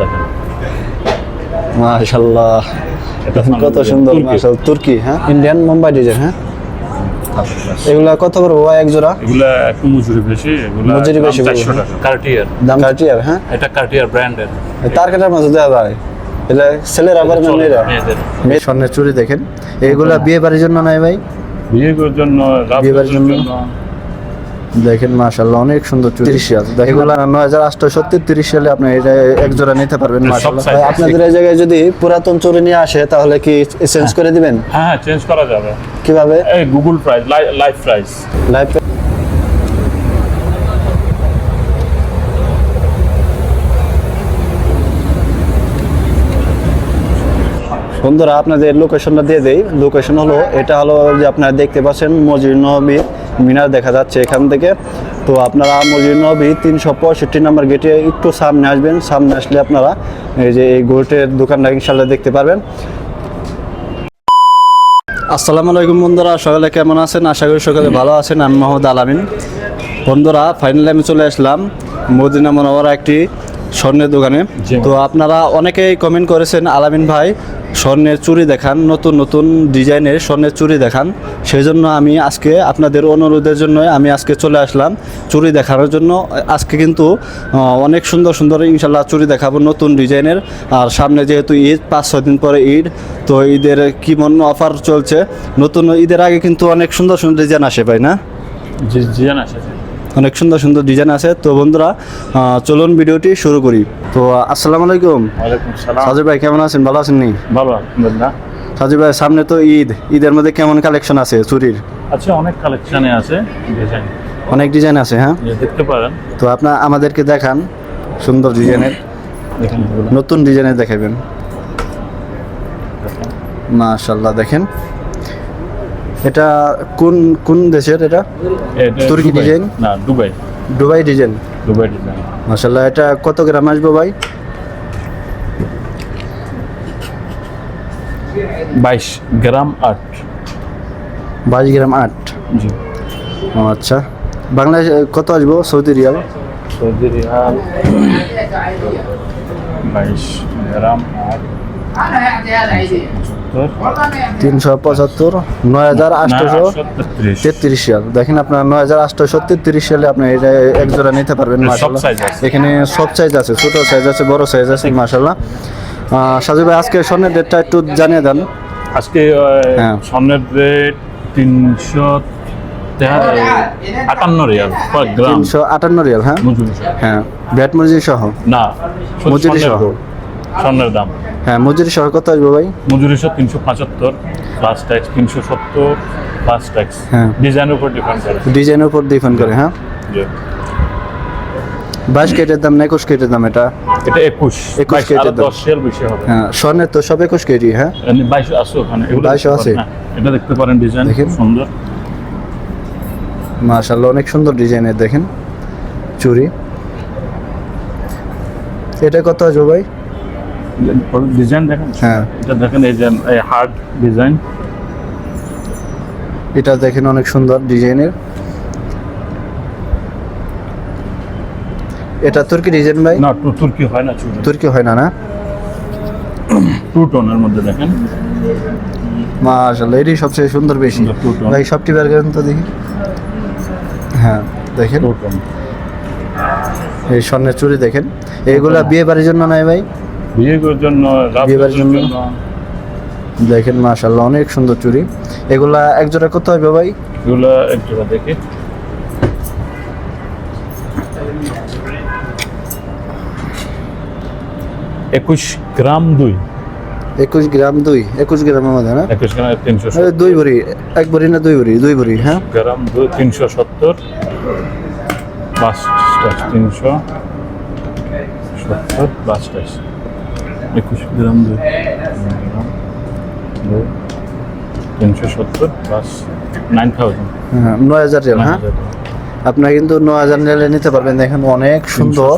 দেখেন। মাশাল্লাহ কত সুন্দর তুর্কি। মাশাল্লাহ তুর্কি হ্যাঁ? ইন্ডিয়ান মুম্বাই ডিজাইন হ্যাঁ? এগুলা কত করে বাবা এক জোড়া? এগুলা একটু মজুরি বেশি এগুলা মজুরি বেশি কার্টিয়ার দাম কাটিয়ার হ্যাঁ? এটা কার্টিয়ার ব্র্যান্ডের তার কাটার মাঝে দেওয়া যায়। এটা ছেলেরা আবার মেয়েরা। মেয়ে স্বর্ণের চুড়ি দেখেন। এগুলা বিয়ে বাড়ির জন্য নাই ভাই? বিয়ে করার জন্য বিয়েবার করার জন্য? দেখেন মাশাল্লাহ অনেক সুন্দর চুড়ি তিরিশ সাল এগুলা নয় হাজার আটশো তিরিশ সালে আপনি এটা এক জোড়া নিতে পারবেন মাশাল্লাহ আছে। আপনাদের এই জায়গায় যদি পুরাতন চুড়ি নিয়ে আসে তাহলে কি চেঞ্জ করে দিবেন? হ্যাঁ হ্যাঁ চেঞ্জ করা যাবে। কীভাবে? এই Google price live price live বন্ধুরা আপনাদের লোকেশনটা দিয়ে দেই। লোকেশন হলো এটা হলো যে আপনারা দেখতে পাচ্ছেন মজির নবী মিনার দেখা যাচ্ছে এখান থেকে। তো আপনারা মজির নবী তিনশো পঁয়ষট্টি নাম্বার গেটে একটু সামনে আসবেন। সামনে আসলে আপনারা এই যে এই গোটের দোকানটা ইনশাল্লাহ দেখতে পারবেন। আসসালামু আলাইকুম বন্ধুরা, সকালে কেমন আছেন? আশা করি সকালে ভালো আছেন। আমি মোহাম্মদ আলামিন। বন্ধুরা ফাইনালি আমি চলে আসলাম। মদিনা মনোবরা একটি স্বর্ণের দোকানে। তো আপনারা অনেকেই কমেন্ট করেছেন আলামিন ভাই স্বর্ণের চুরি দেখান নতুন নতুন ডিজাইনের স্বর্ণের চুড়ি দেখান। সেই জন্য আমি আজকে আপনাদের অনুরোধের জন্য আমি আজকে চলে আসলাম চুড়ি দেখানোর জন্য। আজকে কিন্তু অনেক সুন্দর সুন্দর ইনশাল্লাহ চুরি দেখাবো নতুন ডিজাইনের। আর সামনে যেহেতু ঈদ পাঁচ ছয় দিন পরে ঈদ তো ঈদের কি মন অফার চলছে? নতুন ঈদের আগে কিন্তু অনেক সুন্দর সুন্দর ডিজাইন আসে ভাই না? জানা আছে অনেক সুন্দর সুন্দর ডিজাইন আছে। তো বন্ধুরা চলুন ভিডিওটি শুরু করি। তো আসসালামু আলাইকুম। সাজিব ভাই কেমন আছেন? ভালো আছেন নি? ভালো সাজিব ভাই সামনে তো ঈদ। ঈদের মধ্যে কেমন কালেকশন আছে চুরির? আচ্ছা অনেক কালেকশনে আছে ডিজাইন অনেক ডিজাইন আছে হ্যাঁ? দেখতে পারেন। তো আপনার আমাদেরকে দেখান সুন্দর ডিজাইনের নতুন ডিজাইনের দেখাবেন। মাশাল্লাহ দেখেন। এটা কোন কোন দেশের এটা? তুর্কি ডিজাইন? না Dubai. Dubai design Dubai design মাশাল্লাহ এটা কত গ্রাম আসবে ভাই? বাইশ গ্রাম আট। বাইশ গ্রাম আট। জি। ও আচ্ছা। বাংলাদেশ কত আসব? Saudi riyal? Saudi riyal. বাইশ গ্রাম আট। তিনশো পঁচাত্তর নয় হাজার আটশোশো আটশো তেত্রিশ। সাল দেখেন আপনার নয় হাজার আটশোশো তেত্রিশ সালে আপনি এটা এক জোড়া নিতে পারবেন মাসাল্লাহ এখানে সব সাইজ আছে ছোট সাইজ আছে বড় সাইজ আছে মাসাল্লাহ সাজু ভাই আজকে স্বর্ণের ডেটটা একটু জানিয়ে দেন। আজকে হ্যাঁ। স্বর্ণের রেট তিনশো আটান্ন রিয়াল তিনশো আটান্ন রিয়াল হ্যাঁ? হ্যাঁ ভ্যাট মজুরি সহ? না মজুরি সহ। দাম। স্বর্ণের দাম। হ্যাঁ মজুরি সহ কত আসবে ভাই? মজুরি সহ তিনশো পঁচাত্তর প্লাস ট্যাক্স তিনশো সত্তর প্লাস ট্যাক্স হ্যাঁ। ডিজাইনের উপর ডিপেন্ড করে। ডিজাইনের উপর ডিপেন্ড করে হ্যাঁ? বাইশ কেটের দাম না একুশ কেটের দাম এটা? এটা একুশ। একুশ বাইশ কেটে আরও দশ রিয়াল বেশি হবে। হ্যাঁ স্বর্ণের তো সব একুশ কেজি হ্যাঁ? বাইশ আছে ওখানে এগুলো দেখতে আছে? হ্যাঁ। এটা দেখতে পারেন ডিজাইন দেখেন। সুন্দর। মাশাল্লাহ অনেক সুন্দর ডিজাইনের দেখেন। চুড়ি এটা কত আসবে ভাই? ডিজাইন দেখেন? হ্যাঁ। এটা দেখেন এই যে হার্ড ডিজাইন এটা দেখেন অনেক সুন্দর ডিজাইনের। এটা তুর্কি ডিজাইন ভাই? না তুর্কি হয় না তুর্কি হয় না না? টু টোনের মধ্যে দেখেন। মাশাল্লাহ এটাই সবচেয়ে সুন্দর বেশি। ভাই সবটি বের করেন তো দেখি। হ্যাঁ দেখেন। এই স্বর্ণের চুড়ি দেখেন। এইগুলা বিয়ে বাড়ির জন্য নাই ভাই। বিয়ে করার জন্য করার জন্য? দেখেন মাশাল্লাহ অনেক সুন্দর চুড়ি। এগুলা এক জোড়া কত হবে ভাই? এগুলো এক জোড়া দেখি। একুশ গ্রাম দুই। একুশ গ্রাম দুই। একুশ গ্রামের মধ্যে না একুশ গ্রাম তিনশো দুই ভরি। এক ভরি না দুই ভরি? দুই ভরি হ্যাঁ? গ্রাম দুই তিনশো সত্তর। ট্যাক্স তিনশো সত্তর ট্যাক্স একুশ গ্রাম দুই তিনশো সত্তর বাস নাইন থাউজেন্ড হ্যাঁ নয় হাজার রিয়াল হ্যাঁ? আপনারা কিন্তু নয় হাজার রিয়ালে নিতে পারবেন। দেখেন অনেক সুন্দর।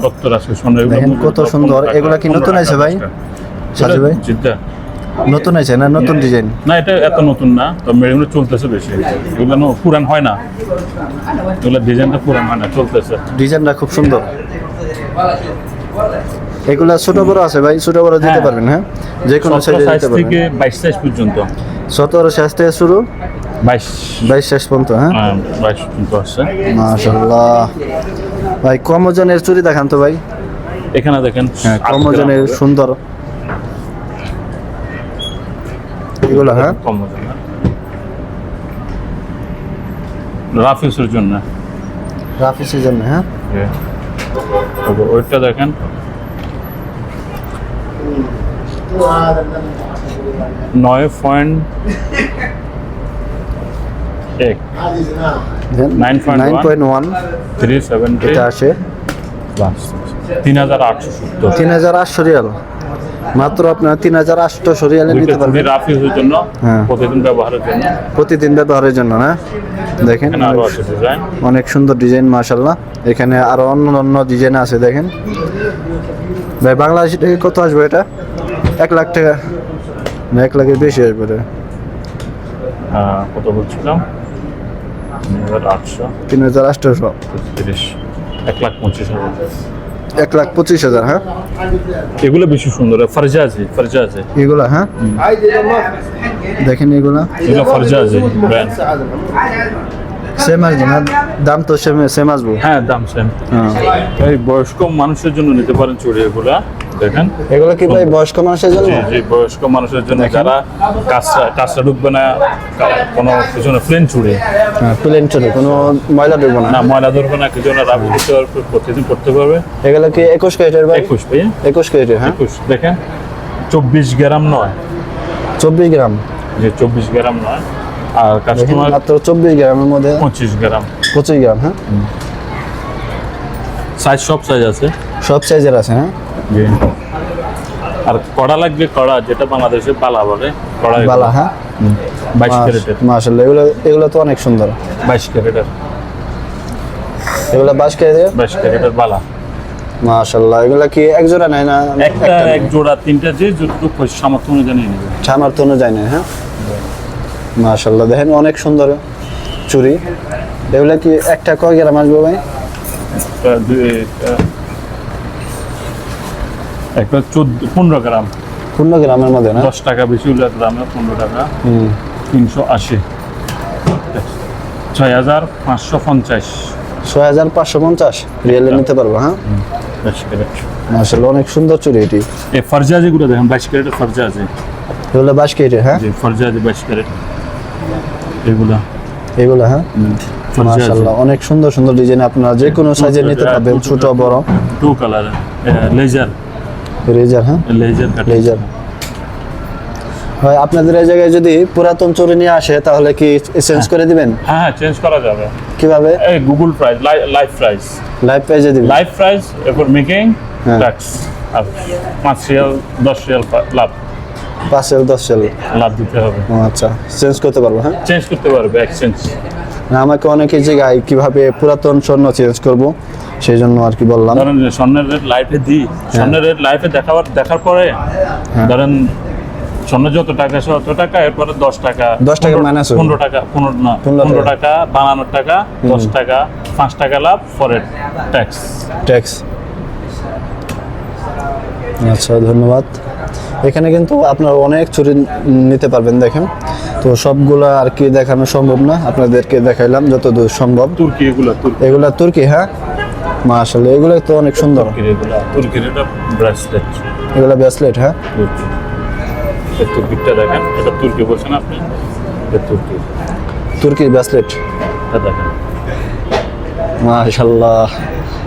দেখেন কত সুন্দর। এগুলা কি নতুন আছে ভাই? সাজু ভাই? নতুন আছে না? নতুন ডিজাইন না এটা এত নতুন না। তবে এগুলো চলতেছে বেশি। এগুলো না পুরান হয় না। এগুলো ডিজাইনটা পুরান হয় না চলতেছে। ডিজাইনটা খুব সুন্দর। এগুলা ছোট বড় আছে ভাই ছোট বড় দিতে হ্যাঁ। পারবেন হ্যাঁ? যে কোনো সাইজে সাইজ দিতে থেকে পারবেন বাইশ সাইজ পর্যন্ত। সতেরো শেষ থেকে শুরু বাইশ। বাইশ শেষ পর্যন্ত হ্যাঁ? হ্যাঁ, বাইশ পর্যন্ত আছে। মাশাল্লাহ ভাই কম ওজনের চুরি দেখান তো ভাই। এখানে দেখেন হ্যাঁ কম ওজনের সুন্দর। এগুলো হ্যাঁ? কম ওজন না? রাফ ইউজের জন্য রাফিসের জন্য হ্যাঁ ওইটা দেখেন। নয় পয়েন্ট এক nine 9.1 point one three seventy এটা আসে। তিন হাজার আটশো সত্তর তিন হাজার আটশো রিয়াল। মাত্র আপনার তিন হাজার আটশো রিয়ালে নিতে দুইটা পারবেন। রাফ ইউজের জন্য হ্যাঁ। প্রতিদিন ব্যবহারের জন্য। প্রতিদিন ব্যবহারের জন্য না? দেখেন অনেক সুন্দর ডিজাইন মাশাল্লাহ এখানে আরও অন্য অন্য ডিজাইন আছে দেখেন। ভাই বাংলাদেশ থেকে কত আসবে এটা? এক লাখ টাকা। না এক লাখের বেশি আসবে এটা কত বলছিলাম? তিন হাজার আটশো। তিরিশ। এক লাখ পঁচিশ হাজার। এক লাখ পঁচিশ হাজার হ্যাঁ? এগুলো বেশি সুন্দর। ফার্জা আছে ফার্জা আছে। এগুলা হ্যাঁ? দেখেন এগুলা। এগুলো ফার্জা আছে ব্র্যান্ড সেম আসবে না? দাম তো সেম সেম আসব। হ্যাঁ দাম সেম হ্যাঁ। বয়স্ক মানুষের জন্য নিতে পারেন চুড়ি এগুলা দেখেন। এগুলো কি ভাই বয়স্ক মানুষের জন্য? জি বয়স্ক মানুষের জন্য যারা কাজটা কাজটা ঢুকবে না কোনো পিছনে প্লেন চুড়ি। প্লেন চলে কোনো ময়লা ঢুকবো না। না ময়লা ধরবে না কিছু না রাবি দিতে পারবে প্রতিদিন করতে পারবে এগুলো কি একুশ ক্যারেটের ভাই? একুশ ভাইয়া। একুশ ক্যারেটের হ্যাঁ। একুশ দেখেন চব্বিশ গ্রাম নয়। চব্বিশ গ্রাম? যে চব্বিশ গ্রাম নয়। আর কাস্টমার মাত্র চব্বিশ গ্রামের মধ্যে পঁচিশ গ্রাম। পঁচিশ গ্রাম হ্যাঁ। সাইজ সব সাইজ আছে। সব সাইজের আছে হ্যাঁ। আর কড়া লাগবে কড়া যেটা বাংলাদেশে বালা বলে কড়া বালা হ্যাঁ? বাইশ ক্যারেটের। মাশাল্লাহ এগুলো এগুলো তো অনেক সুন্দর। বাইশ ক্যারেটের। এগুলো বাস ক্যারেটের? বাইশ ক্যারেটের বালা। মাশাল্লাহ এগুলো কি এক জোড়া নেয় না একটা এক জোড়া তিনটা যে যতটুকু সামর্থ্য অনুযায়ী নিয়ে নেবে। সামর্থ্য অনুযায়ী নেয় হ্যাঁ? মাশাল্লাহ দেখেন অনেক সুন্দর চুড়ি। এগুলো কি একটা কয় গ্রাম আসবে ভাই? দুই একটা চোদ্দ পনেরো গ্রাম। পূর্ণ গ্রামের মধ্যে না? দশ টাকা বেশি হলে গ্রামে পনেরো টাকা। হুম। তিনশো আশি। ছয় হাজার পাঁচশো পঞ্চাশ। ছয় হাজার পাঁচশো পঞ্চাশ। রিয়েলে নিতে পারব হ্যাঁ? বাইশ ক্যারেট। মাশাল্লাহ অনেক সুন্দর চুড়ি এটি। এই ফার্জা যেগুলো দেখেন বাইশ ক্যারেটের ফার্জা আছে এগুলো বাস কেটে হ্যাঁ? ফার্জা আছে বাইশ ক্যারেট। এগুলা। এগুলো হ্যাঁ? ফার্জা অনেক সুন্দর সুন্দর ডিজাইন আপনারা যে কোনো সাইজে নিতে পারবেন ছোট বড়। টু কালার লেজার রেজার হ্যাঁ? লেজার লেজার হয় আপনাদের এই জায়গায় যদি পুরাতন চুরি নিয়ে আসে তাহলে কি চেঞ্জ করে দিবেন? হ্যাঁ হ্যাঁ চেঞ্জ করা যাবে। কীভাবে? এই Google price live price live পেজে দিবেন? লাইভ প্রাইস এরপর মেকিং হ্যাঁ। ট্যাক্স আর পাঁচ রিয়াল দশ রিয়াল লাভ। পাঁচ সেল দশ সেল লাভ দিতে হবে। ও আচ্ছা। চেঞ্জ করতে পারব হ্যাঁ? চেঞ্জ করতে পারবে এক্সচেঞ্জ আমাকে অনেকে জায়গায় কীভাবে পুরাতন স্বর্ণ চেঞ্জ করব। সেই জন্য আর কি বললাম। ধরেন স্বর্ণের রেট লাইফে দিই স্বর্ণের রেট লাইফে দেখাবার দেখার পরে ধরেন স্বর্ণ যত টাকা সে অত টাকা এরপরে দশ টাকা 10 টাকা হবে। পনেরো টাকা পনেরো না পনেরো টাকা। বানানোর টাকা দশ টাকা পাঁচ টাকা লাভ ফরের ট্যাক্স ট্যাক্স আচ্ছা ধন্যবাদ। এখানে কিন্তু আপনার অনেক চুরি নিতে পারবেন দেখেন। তো সবগুলা আর কি দেখানো সম্ভব না আপনাদেরকে দেখাইলাম যতদূর সম্ভব। তুর্কি এগুলো এগুলা তুর্কি হ্যাঁ। মাশাল্লাহ এগুলো তো অনেক সুন্দর। এগুলো তুর্কির এটা ব্রেসলেট এগুলা ব্রেসলেট হ্যাঁ? তুর্কি। তুর্কিটা দেখেন এটা তুর্কি বলছেন আপনি? এটা তুর্কি। তুর্কি ব্রেসলেট এটা দেখেন। মাশাল্লাহ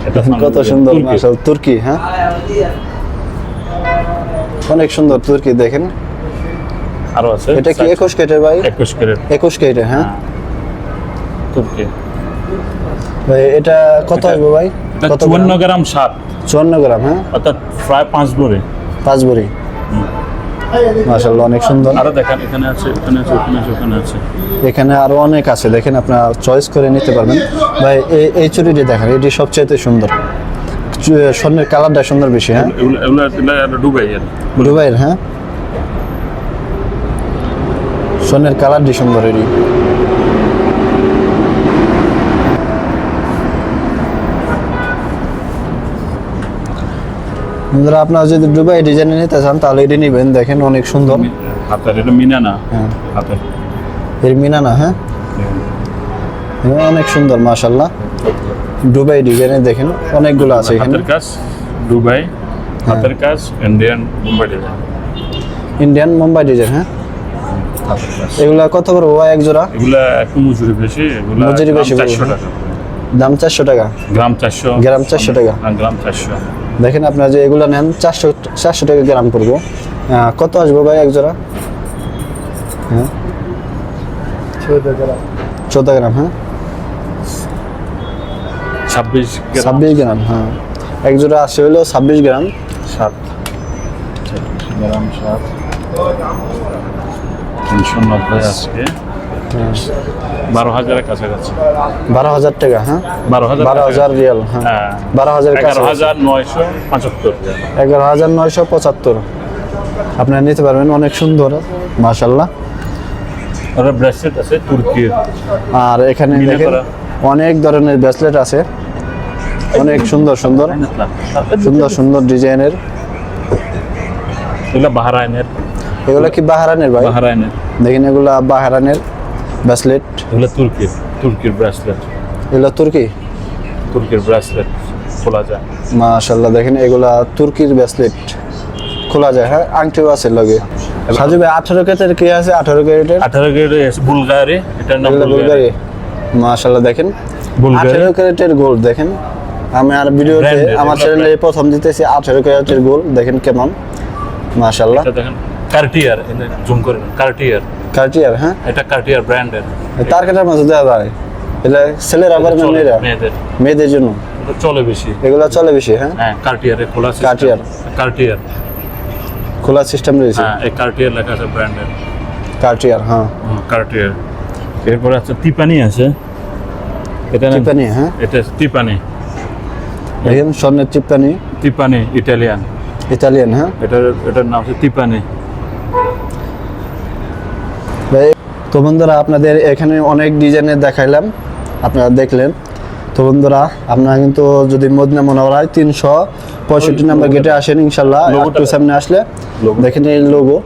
এটা কত সুন্দর তুর্কি। মাশাল তুর্কি হ্যাঁ? অনেক সুন্দর তুর্কি দেখেন। আরও আছে? এটা কি একুশ কেটের ভাই? একুশ ক্যারেট একুশ কেটে হ্যাঁ? তুর্কি। ভাই এটা কত আসবে ভাই? চুয়ান্ন গ্রাম? সাত চুয়ান্ন গ্রাম হ্যাঁ? অর্থাৎ প্রায় পাঁচ ভরে। পাঁচ ভরি। মাশাল্লাহ অনেক সুন্দর। আরও দেখেন এখানে আছে এখানে আছে ওখানে আছে ওখানে আছে। এখানে আরও অনেক আছে দেখেন আপনারা চয়েস করে নিতে পারবেন। ভাই এই এই চুড়িটি দেখেন এটি সবচেয়ে সুন্দর। স্বর্ণের কালারটা সুন্দর বেশি হ্যাঁ? এগুলো এগুলো এগুলো ডুবাই আর দুবাইয়ের হ্যাঁ? স্বর্ণের কালারটি সুন্দর এটি। বন্ধুরা আপনারা যদি দুবাই ডিজাইনে নিতে চান তাহলে এটি নেবেন। দেখেন অনেক সুন্দর। হাতের এটা মিনা না হ্যাঁ। হাতের। এর মিনানা হ্যাঁ? হ্যাঁ, অনেক সুন্দর মাশাল্লাহ দুবাই ডিজাইনে দেখেন অনেকগুলো আছে এখানে। হাতের কাজ দুবাই। হাতের কাজ Indian Mumbai design Indian Mumbai design হ্যাঁ? এগুলা কত করে বাবা এক জোড়া? এগুলা একটু মজুরি বেশি এগুলা মজুরি বেশি চারশো দাম চারশো টাকা? গ্রাম চারশো। গ্রাম 400 টাকা। গ্রাম চারশো। দেখেন আপনারা যে এগুলো নেন চারশো চারশো টাকা গ্রাম পড়ব। কত আসব ভাই এক জোড়া? হ্যাঁ। চোদ্দ গ্রাম। হ্যাঁ? ছাব্বিশ গ্রাম। ছাব্বিশ গ্রাম হ্যাঁ। এক জোড়া আসে হলো ছাব্বিশ গ্রাম। সাত। গ্রাম সাত। তিনশো নব্বই আজকে। বারো হাজারের কাছাকাছি। বারো হাজার টাকা হ্যাঁ? বারো হাজার বারো হাজার রিয়াল হ্যাঁ। হ্যাঁ। বারো হাজার এগারো হাজার নয়শো পঁচাত্তর। এগারো হাজার নয়শো পঁচাত্তর। আপনারা নিতে পারবেন অনেক সুন্দর মাশাল্লাহ ব্রেসলেট আছে তুর্কির। আর এখানে দেখেন অনেক ধরনের ব্রেসলেট আছে। অনেক সুন্দর সুন্দর। সুন্দর সুন্দর ডিজাইনের। এগুলো বাহারাইনের। এগুলো কি বাহারানের ভাই? বাহারাইনের। দেখেন এগুলা বাহারানের ব্রেসলেট? এগুলো তুর্কির তুর্কির ব্রেসলেট। এগুলো তুর্কি? তুর্কির ব্রেসলেট খোলা যায়। মাশাল্লাহ দেখেন এগুলা তুর্কির ব্রেসলেট। খোলা যায় হ্যাঁ? আংটিও আছে লগে। সাজু ভাই আঠারো ক্যারেটের কি আছে? আঠারো ক্যারেটের? আঠারো গ্রেড বুলগারি এটার নাম বুলগারি। মাশাল্লাহ দেখেন। বুলগারি। আঠারো ক্যারেটের গোল্ড দেখেন। আমি আর ভিডিওতে আমার চ্যানেলে প্রথম দিতেছি আঠারো ক্যারেটের গোল্ড দেখেন কেমন। মাশাল্লাহ এটা দেখেন কার্টিয়ার জুম করে কার্টিয়ার কার্টিয়ার হ্যাঁ? এটা কার্টিয়ার ব্র্যান্ডের তার কাটার মাঝে দেওয়া যায়। এটা ছেলেরা আবার মেয়েরা। মেয়েদের। জন্য। চলে বেশি। এগুলো চলে বেশি হ্যাঁ? হ্যাঁ কার্টিয়ারে খোলা। Cartier। কার্টিয়ার খোলা সিস্টেম রয়েছে। হ্যাঁ এই কার্টিয়ার লেখা আছে ব্র্যান্ডের কার্টিয়ার হ্যাঁ। কার্টিয়ার এরপরে আছে তিপানি আছে। এটা টিপানি হ্যাঁ? এটা তিপানি দেখেন স্বর্ণের টিপানি তিপানি ইটালিয়ান ইতালিয়ান হ্যাঁ? এটার এটার নাম হচ্ছে তিপানি ভাই, তো বন্ধুরা আপনাদের এখানে অনেক ডিজাইনের দেখাইলাম। আপনারা দেখলেন। তো বন্ধুরা আপনারা কিন্তু যদি মদিনা মনোহরায় তিনশো পঁয়ষট্টি নাম্বার গেটে আসেন ইনশাল্লাহ একটু সামনে আসলে। দেখেন এই লোগো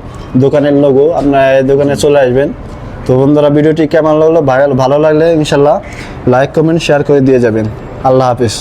দোকানের লোগো আপনার এই দোকানে চলে আসবেন। তো বন্ধুরা ভিডিওটি কেমন লাগল? ভালো লাগলে ইনশাল্লাহ লাইক কমেন্ট শেয়ার করে দিয়ে যাবেন। আল্লাহ হাফিজ।